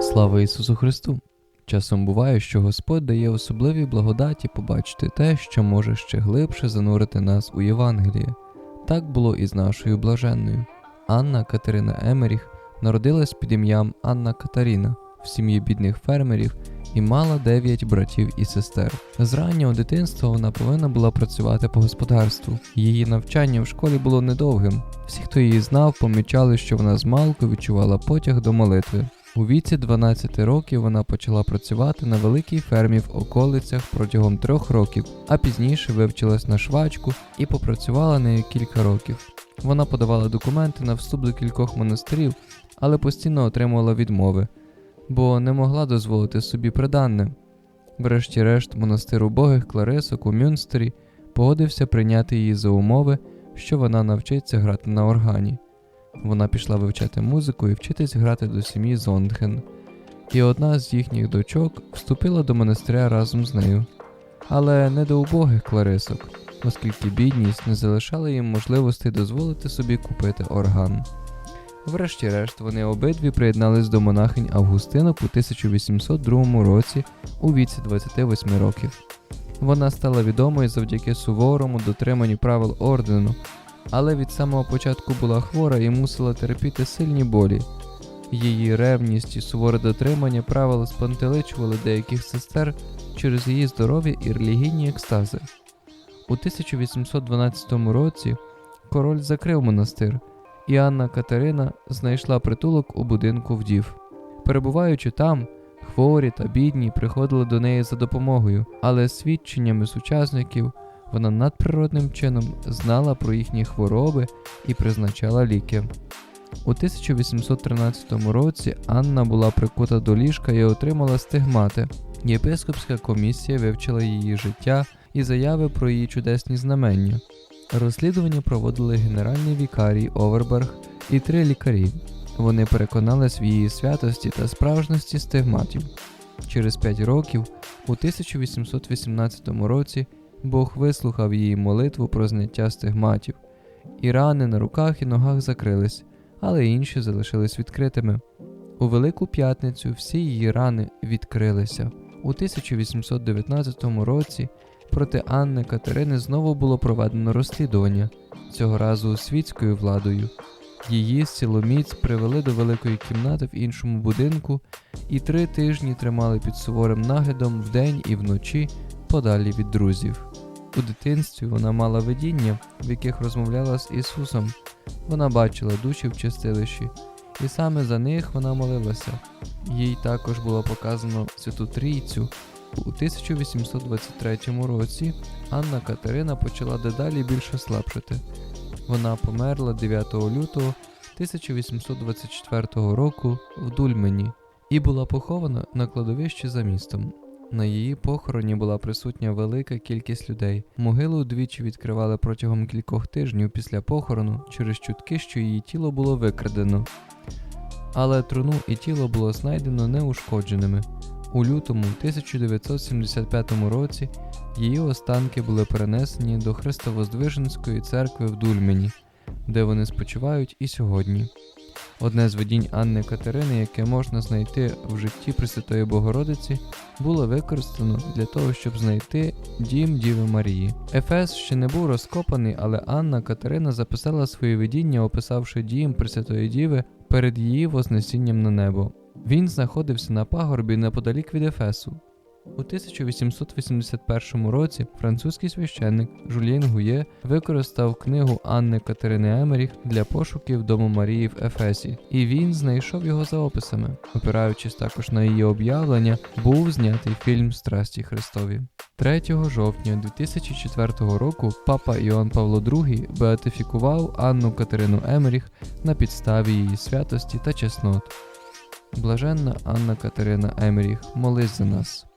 Слава Ісусу Христу! Часом буває, що Господь дає особливі благодаті побачити те, що може ще глибше занурити нас у Євангеліє. Так було і з нашою блаженною. Анна Катерина Емеріх народилась під ім'ям Анна Катаріна в сім'ї бідних фермерів і мала дев'ять братів і сестер. З раннього дитинства вона повинна була працювати по господарству. Її навчання в школі було недовгим. Всі, хто її знав, помічали, що вона змалку відчувала потяг до молитви. У віці 12 років вона почала працювати на великій фермі в околицях протягом трьох років, а пізніше вивчилась на швачку і попрацювала нею кілька років. Вона подавала документи на вступ до кількох монастирів, але постійно отримувала відмови, бо не могла дозволити собі приданне. Врешті-решт, монастир убогих Кларисок у Мюнстері погодився прийняти її за умови, що вона навчиться грати на органі. Вона пішла вивчати музику і вчитись грати до сім'ї Зондген, і одна з їхніх дочок вступила до монастиря разом з нею, але не до убогих кларисок, оскільки бідність не залишала їм можливості дозволити собі купити орган. Врешті-решт, вони обидві приєднались до монахинь Августинок у 1802 році у віці 28 років. Вона стала відомою завдяки суворому дотриманню правил ордену, але від самого початку була хвора і мусила терпіти сильні болі. Її ревність і суворе дотримання правил спантеличували деяких сестер через її здоров'я і релігійні екстази. У 1812 році король закрив монастир, і Анна Катерина знайшла притулок у будинку вдів. Перебуваючи там, хворі та бідні приходили до неї за допомогою, але свідченнями сучасників вона надприродним чином знала про їхні хвороби і призначала ліки. У 1813 році Анна була прикута до ліжка і отримала стигмати. Єпископська комісія вивчила її життя і заяви про її чудесні знамення. Розслідування проводили генеральний вікарій Оверберг і три лікарі. Вони переконались в її святості та справжності стигматів. Через п'ять років, у 1818 році, Бог вислухав її молитву про зняття стигматів, і рани на руках і ногах закрились, але інші залишились відкритими. У Велику П'ятницю всі її рани відкрилися. У 1819 році проти Анни Катерини знову було проведено розслідування, цього разу світською владою. Її силоміць привели до великої кімнати в іншому будинку і три тижні тримали під суворим наглядом вдень і вночі подалі від друзів. У дитинстві вона мала видіння, в яких розмовляла з Ісусом. Вона бачила душі в чистилищі, і саме за них вона молилася. Їй також було показано Святу Трійцю. У 1823 році Анна Катерина почала дедалі більше слабшати. Вона померла 9 лютого 1824 року в Дульмені і була похована на кладовищі за містом. На її похороні була присутня велика кількість людей. Могилу двічі відкривали протягом кількох тижнів після похорону через чутки, що її тіло було викрадено. Але труну і тіло було знайдено неушкодженими. У лютому 1975 році її останки були перенесені до Христовоздвиженської церкви в Дульмені, де вони спочивають і сьогодні. Одне з видінь Анни Катерини, яке можна знайти в житті Пресвятої Богородиці, було використано для того, щоб знайти дім Діви Марії. Ефес ще не був розкопаний, але Анна Катерина записала своє видіння, описавши дім Пресвятої Діви перед її вознесінням на небо. Він знаходився на пагорбі неподалік від Ефесу. У 1881 році французький священник Жульєн Гує використав книгу Анни Катерини Емеріх для пошуків дому Марії в Ефесі, і він знайшов його за описами. Опираючись також на її об'явлення, був знятий фільм Страсті Христові. 3 жовтня 2004 року папа Іоанн Павло II беатифікував Анну Катерину Емеріх на підставі її святості та чеснот. Блаженна Анна Катерина Емеріх, молись за нас.